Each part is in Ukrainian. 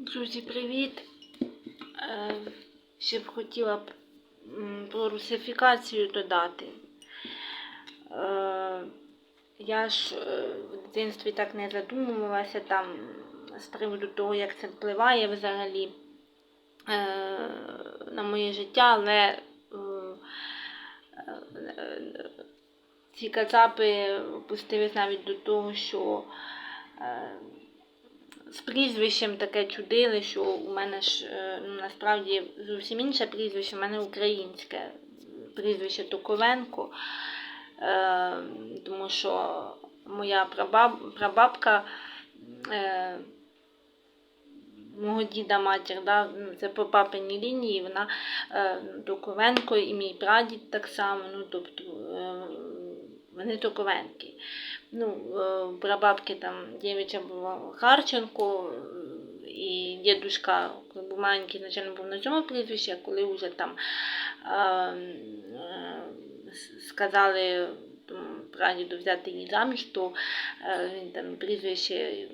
Друзі, привіт! Е, ще б хотіла б про русифікацію додати. Е, я ж е, в дитинстві так не задумувалася там з приводу того, як це впливає взагалі на моє життя, але ці кацапи опустились навіть до того, що з прізвищем таке чудили, що у мене ж е, ну, насправді зовсім інше прізвище, у мене українське прізвище Токовенко, е, тому що моя прабаб, прабабка е, мого діда матір, да, це по папиній лінії, вона е, Токовенко і мій прадід так само, ну, тобто е, вони Токовенки. Ну, е, прабабки там дівча була Харченко, і дідушка, коли був маленький, звичайно, був на цьому прізвищі, а коли вже там е, е, сказали прадіду взяти її заміж, то він там прізвище,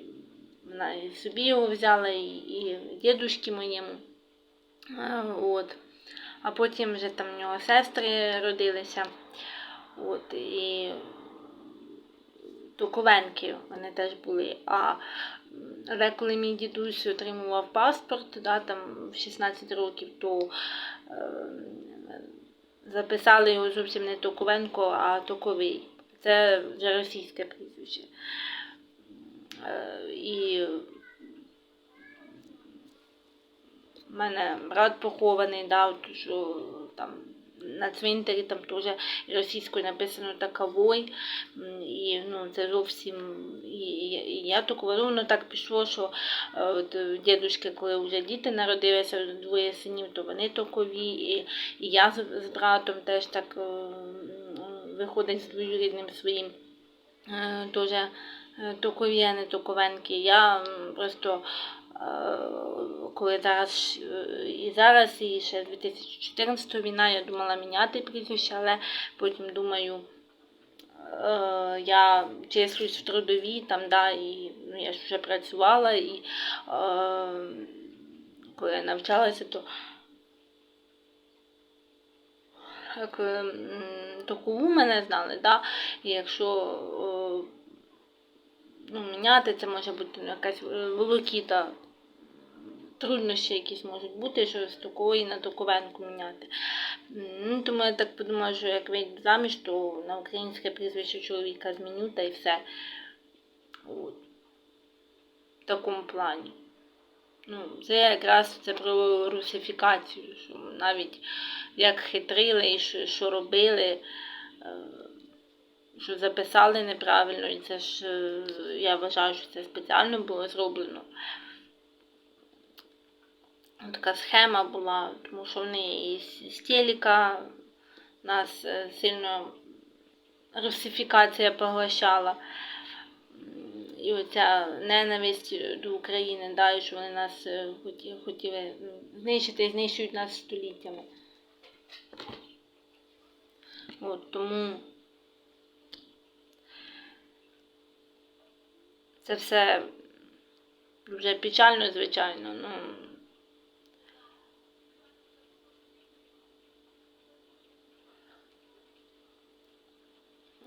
вона і собі його взяла, і, і дідушки моєму. От. А потім вже там в нього сестри родилися. От, і Токовенки вони теж були. А але коли мій дідусь отримував паспорт, да, там в 16 років, то е, записали його зовсім не Токовенко, а Токовий. Це вже російське прізвище. Е, і в мене брат похований, да, от що там на цвинтарі там теж російською написано таковой. І ну, це зовсім і, і, я так говорю, воно так пішло, що е, от, дідушки, коли вже діти народилися, двоє синів, то вони такові, і, і я з, з братом теж так е, виходить з двоюрідним своїм е, теж токові, а не токовенки. Я просто коли зараз е, і зараз, і ще з 2014 війна, я думала міняти прізвище, але потім думаю, е, я числюсь в трудовій, там, да, і ну, я ж вже працювала, і е, коли я навчалася, то як е, мене знали, да, і якщо е, ну, міняти, це може бути ну, якась е, волокіта труднощі якісь можуть бути, що з такої на токовенку міняти. Ну, тому я так подумала, що як вийду заміж, то на українське прізвище чоловіка зміню та й все. От. В такому плані. Ну, це якраз це про русифікацію, що навіть як хитрили і що, що робили, е, що записали неправильно, і це ж е, я вважаю, що це спеціально було зроблено така схема була, тому що вони і з телека нас е, сильно русифікація поглощала. І оця ненависть до України, да, і що вони нас е, хотіли знищити і знищують нас століттями. От, тому це все дуже печально, звичайно. Ну,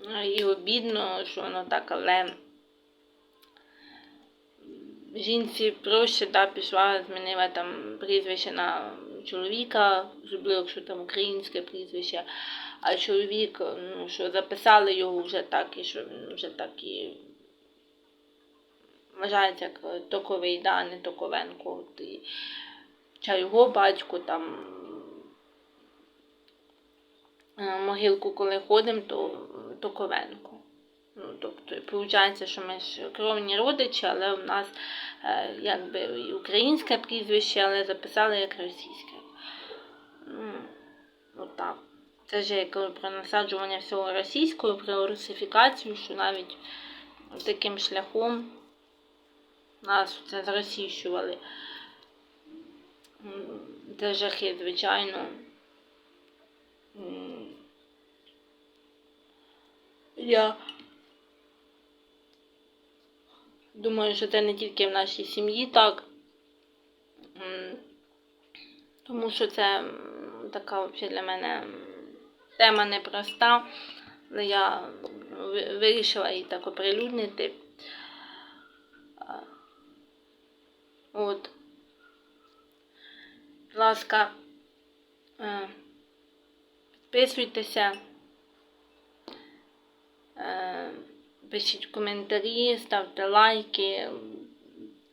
Ну, І обідно, що воно так, але жінці проще да, пішла, змінила там прізвище на чоловіка, особливо, якщо там українське прізвище, а чоловік, ну, що записали його вже так, і що він вже так і вважається як токовий, да, не Токовенко. От, Хоча його батько там могилку, коли ходимо, то Токовенко. Ну, тобто, виходить, що ми ж кровні родичі, але у нас е, якби і українське прізвище, але записали як російське. Ну, отак. Це ж я кажу про насаджування всього російського, про русифікацію, що навіть таким шляхом нас це зросійщували. Це жахи, звичайно. Я думаю, що це не тільки в нашій сім'ї так. Тому що це така взагалі для мене тема непроста. Але я вирішила її так оприлюднити. От. Будь ласка, е, підписуйтеся, е, пишіть коментарі, ставте лайки,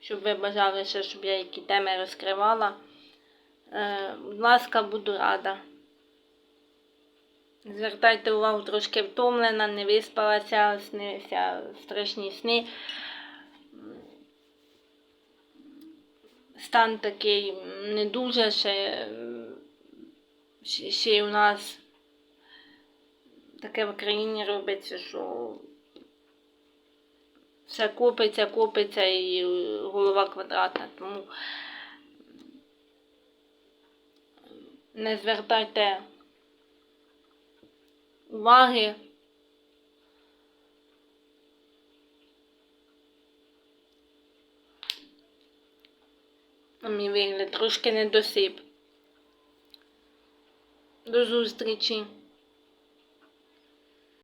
щоб ви бажали ще, щоб я які теми розкривала. Е, Будь ласка, буду рада. Звертайте увагу, трошки втомлена, не виспалася, снилися страшні сни. Стан такий не дуже ще, ще, й у нас таке в країні робиться, що все копиться, копиться і голова квадратна. Тому не звертайте уваги. Мій вигляд трошки недосип. До зустрічі!